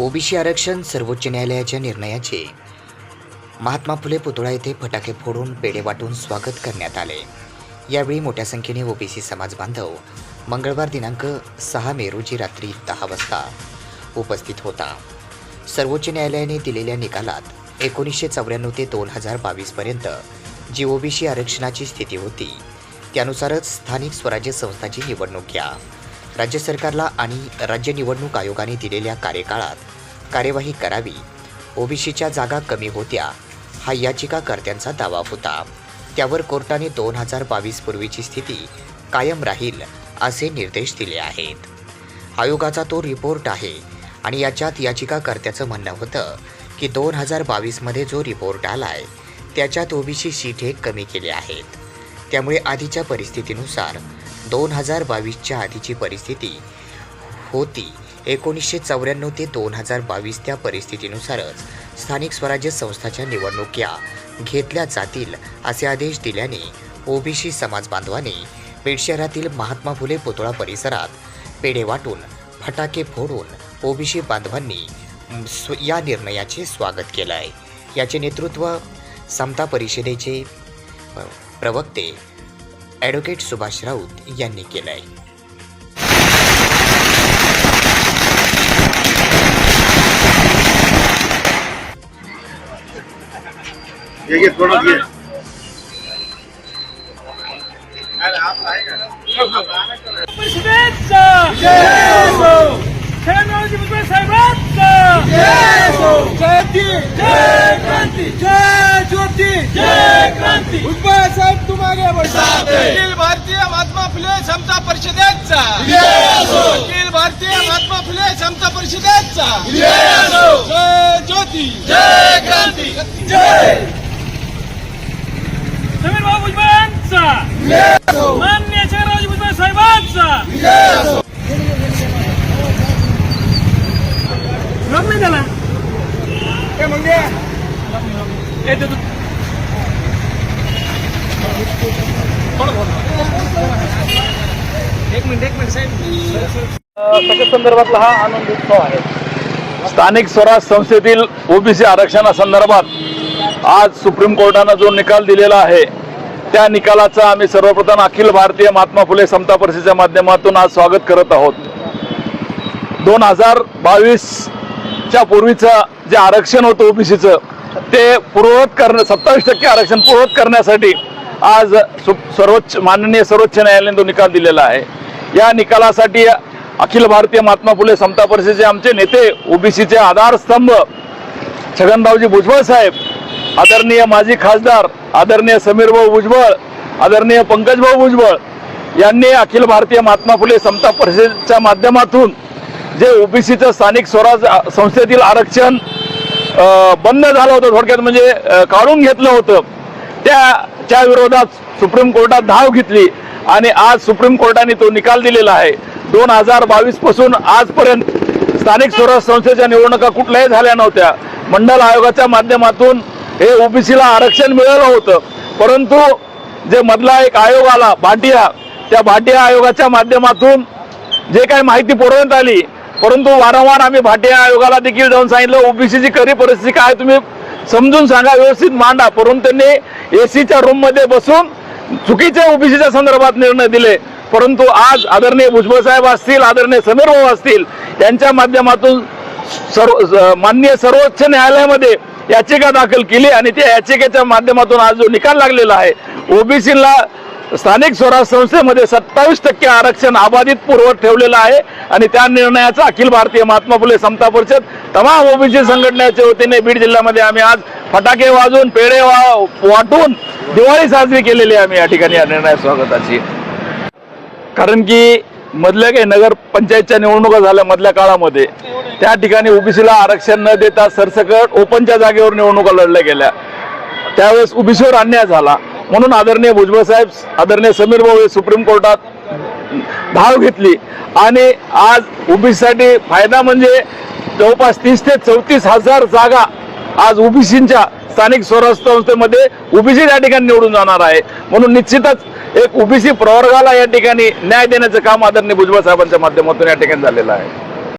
OBC आरक्षण सर्वोच्च न्यायालयाच्या निर्णयाचे. महात्मा फुले पुतळा येथे फटाके फोडून पेढे वाटून स्वागत करण्यात आले. यावेळी मोठ्या संख्येने ओबीसी समाज बांधव मंगळवार दिनांक सहा मे रोजी रात्री दहा वाजता उपस्थित होता. सर्वोच्च न्यायालयाने दिलेल्या निकालात एकोणीसशे चौऱ्याण्णव ते दोन हजार बावीसपर्यंत जी ओबीसी आरक्षणाची स्थिती होती त्यानुसारच स्थानिक स्वराज्य संस्थाची निवडणूक घ्या. राज्य सरकारला आणि राज्य निवडणूक आयोगाने दिलेल्या कार्यकाळात कार्यवाही करावी. ओबीसीच्या जागा कमी होत्या हा याचिकाकर्त्यांचा दावा होता. त्यावर कोर्टाने दोन हजार बावीस पूर्वीची स्थिती कायम राहील असे निर्देश दिले आहेत. आयोगाचा तो रिपोर्ट आहे आणि याच्यात याचिकाकर्त्याचं म्हणणं होतं की दोन हजार बावीसमध्ये जो रिपोर्ट आलाय त्याच्यात ओबीसी सीट हे कमी केले आहेत. त्यामुळे आधीच्या परिस्थितीनुसार दोन हजार बावीसच्या आधीची परिस्थिती होती. एकोणीसशे चौऱ्याण्णव ते दोन हजार बावीस त्या परिस्थितीनुसारच स्थानिक स्वराज्य संस्थाच्या निवडणुक्या घेतल्या जातील असे आदेश दिल्याने ओबीसी समाज बांधवांनी बीड शहरातील महात्मा फुले पुतळा परिसरात पेढे वाटून फटाके फोडून ओबीसी बांधवांनी या निर्णयाचे स्वागत केलं आहे याचे नेतृत्व समता परिषदेचे प्रवक्ते ॲडव्होकेट सुभाष राऊत यांनी केलं आहे ये ये थोड़ा ये परिषदेचा छगनरावजी भुजबळ साहेबांचा जयंती जय क्रांती जय ज्योती जय क्रांती! भुजबळ साहेब तुम्हाला अखिल भारतीय महात्मा फुले समता परिषदेचा! अखिल भारतीय महात्मा फुले समता परिषदेचा! जय ज्योती! जय क्रांती! जय! समीर भाऊ भुजबळांचा एक मिनिट एक मिनिट साहेब संदर्भातला हा आनंद उत्सव आहे स्थानिक स्वराज संस्थेतील ओबीसी आरक्षणासंदर्भात आज सुप्रीम कोर्टानं जो निकाल दिलेला आहे त्या निकालाचा आम्ही सर्वप्रथम अखिल भारतीय महात्मा फुले समता परिषदेच्या माध्यमातून आज स्वागत करत आहोत. दोन हजार बावीसच्या पूर्वीचं जे आरक्षण होतं ओबीसीचं ते पूर्ववत करणं सत्तावीस टक्के आरक्षण पूर्ववत करण्यासाठी आज सर्वोच्च माननीय सर्वोच्च न्यायालयाने तो निकाल दिलेला आहे या निकालासाठी अखिल भारतीय महात्मा फुले समता परिषदेचे आमचे नेते ओबीसीचे आधारस्तंभ छगनभाऊजी भुजबळ साहेब आदरणीय माजी खासदार आदरणीय समीर भाऊ भुजबळ आदरणीय पंकजभाऊ भुजबळ यांनी अखिल भारतीय महात्मा फुले समता परिषदेच्या माध्यमातून जे ओबीसीचं स्थानिक स्वराज संस्थेतील आरक्षण बंद झालं होतं थोडक्यात म्हणजे काढून घेतलं होतं त्या त्या विरोधात सुप्रीम कोर्टात धाव घेतली आणि आज सुप्रीम कोर्टाने तो निकाल दिलेला आहे. दोन हजार बावीसपासून आजपर्यंत स्थानिक स्वराज संस्थेच्या निवडणुका कुठल्याही झाल्या नव्हत्या. मंडल आयोगाच्या माध्यमातून हे ओबीसीला आरक्षण मिळालं होतं. परंतु जे मधला एक आयोग आला भाटिया त्या भाटिया आयोगाच्या माध्यमातून जे काही माहिती पुरवण्यात आली परंतु वारंवार आम्ही भाटिया आयोगाला देखील जाऊन सांगितलं ओबीसीची खरी परिस्थिती काय तुम्ही समजून सांगा व्यवस्थित मांडा. परंतु त्यांनी एसीच्या सीच्या रूममध्ये बसून चुकीच्या ओबीसीच्या संदर्भात निर्णय दिले. परंतु आज आदरणीय भुजबळ साहेब असतील आदरणीय समीर भाऊ असतील यांच्या माध्यमातून सर्व माननीय सर्वोच्च न्यायालयामध्ये याचिका दाखल केली आणि त्या याचिकेच्या माध्यमातून आज जो निकाल लागलेला आहे ओबीसीला स्थानिक स्वराज संस्थेमध्ये सत्तावीस टक्के आरक्षण अबाधित पूर्वत ठेवलेलं आहे आणि त्या निर्णयाचा अखिल भारतीय महात्मा फुले समता परिषद तमाम ओबीसी संघटनेच्या वतीने बीड जिल्ह्यामध्ये आम्ही आज फटाके वाजून पेढे वा- वाटून दिवाळी साजरी केलेली आहे आम्ही या ठिकाणी या निर्णय स्वागताची. कारण की मधल्या काही नगर पंचायतच्या निवडणुका झाल्या मधल्या काळामध्ये त्या ठिकाणी ओबीसीला आरक्षण न देता सरसकट ओपनच्या जागेवर निवडणुका लढल्या गेल्या. त्यावेळेस ओबीसीवर अन्याय झाला. म्हणून आदरणीय भुजबळ साहेब आदरणीय समीर भाऊ हे सुप्रीम कोर्टात धाव घेतली. आणि आज ओबीसीसाठी फायदा म्हणजे जवळपास तीस ते चौतीस हजार जागा आज ओबीसीच्या स्थानिक स्वराज्य संस्थेमध्ये ओबीसी या ठिकाणी निवडून जाणार आहे. म्हणून निश्चितच एक ओबीसी प्रवर्गाला या ठिकाणी न्याय देण्याचं काम आदरणीय भुजबळ साहेबांच्या माध्यमातून या ठिकाणी झालेलं आहे.